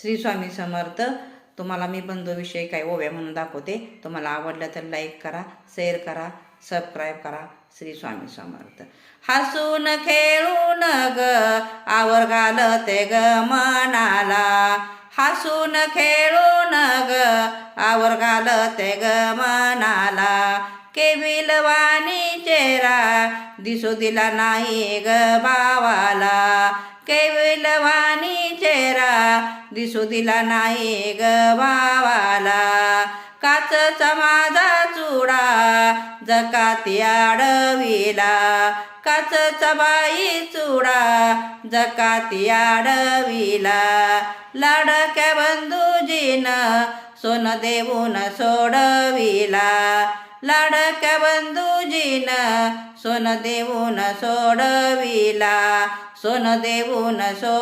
श्री स्वामी समर्थ. तुम्हाला मी बंधूविषयी काही ओव्या म्हणून दाखवते. तुम्हाला आवडलं तर लाईक करा शेअर करा सबस्क्राईब करा. श्री स्वामी समर्थ. हसून खेळून ग आवर घालते ग मनाला. हसून खेळून ग आवर घालते ग मनाला. केविलवाणी चेहरा दिसू दिला नाही ग बावाला देवानी चेहरा दिसू दिला नाही ग बावाला काच माझा चुडा जकाती आडविला. काच बाई चुडा जकाती आडविला. लाडक्या बंधूजीन सोन देऊन सोडविला. लाडक्या बंधूजीन सोन देऊन सोडविला. सोन देऊन सो